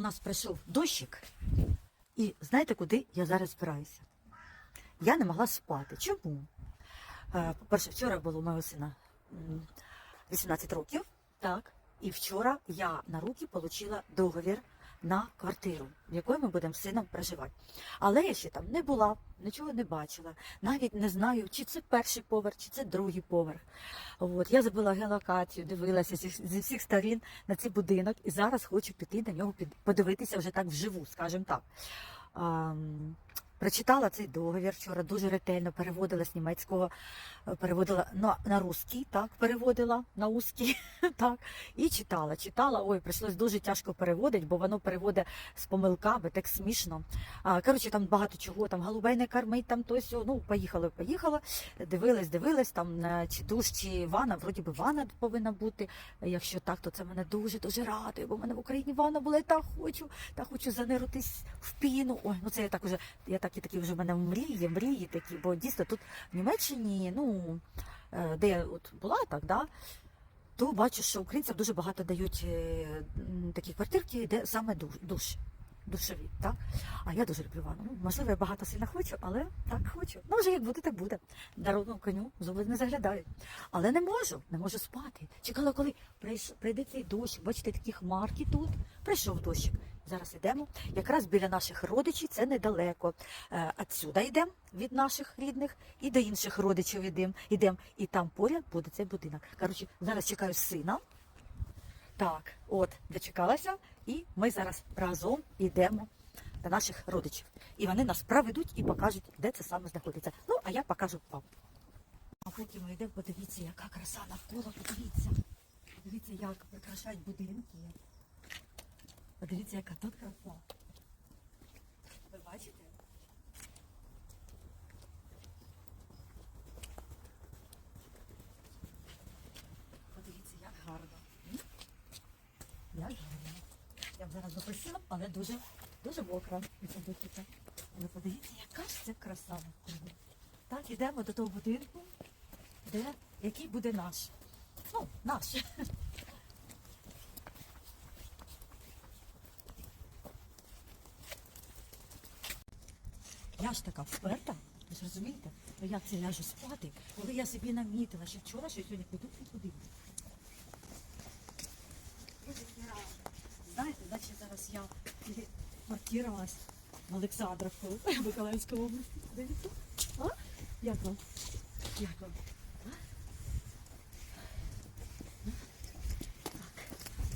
у нас прийшов дощик, і знаєте, куди я зараз збираюся? Я не могла спати. Чому? Е, По-перше, вчора було у мого сина 18 років, так, і вчора я на руки отримала договір на квартиру, в якої ми будемо з сином проживати. Але я ще там не була, нічого не бачила. Навіть не знаю, чи це перший поверх, чи це другий поверх. От я забила геолокацію, дивилася зі, зі всіх сторін на цей будинок, і зараз хочу піти на нього під- подивитися вже так вживу, скажімо так. Прочитала цей договір вчора, дуже ретельно переводила з німецького, е, переводила на, на русський, так, переводила на узький, так, і читала. Читала, ой, прийшлось дуже тяжко переводити, бо воно переводить з помилками, так смішно. А, коротше, там багато чого, там голубей не кормить, там то сьо. Ну, поїхали, поїхала. Дивилась, дивилась, там чи душ, чи ванна, вроді би ванна повинна бути. Якщо так, то це мене дуже дуже радує, бо в мене в Україні ванна була, я так хочу, так хочу заниритись в піну. Ой, ну це я так уже, я так і такі вже в мене мрії, мрії такі, бо дійсно тут в Німеччині, ну е, де я от була так, да, то бачу, що українцям дуже багато дають е, такі квартирки, де саме душ, душ душові, так? А я дуже люблю ванну. Ну, можливо, я багато сильно хочу, але так хочу. Ну, вже як буде, так буде. Народному коню зуби не заглядають. Але не можу, не можу спати. Чекала, коли прийде цей дощ. Бачите, такі хмарки тут. Прийшов дощик. Зараз йдемо. Якраз біля наших родичів це недалеко. Е, Отсюда йдемо від наших рідних і до інших родичів йдемо. Йдемо. І там поряд буде цей будинок. Коротше, зараз чекаю сина. Так, от, дочекалася, і ми зараз разом йдемо до наших родичів. І вони нас проведуть і покажуть, де це саме знаходиться. Ну, а я покажу вам. А поки ми йдемо, подивіться, яка краса навколо, подивіться. Подивіться, як прикрашають будинки. Подивіться, яка тут краса. Ви бачите? Подивіться, як гарно. Як гарно. Я б зараз записала, але дуже, дуже мокра. Але подивіться, яка ж це краса. Так, ідемо до того будинку, де, який буде наш. Ну, наш. Я ж така вперта, ви ж розумієте? Ну як це ляжу спати, коли я собі намітила, що вчора, що сьогодні піду і куди. Знаєте, наче зараз я телепортувалась в Олександровку, в Миколаївську область. Дивіться. А? Як вам? Як вам?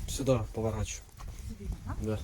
Сюда поворачиваю. Сюди, а? Да.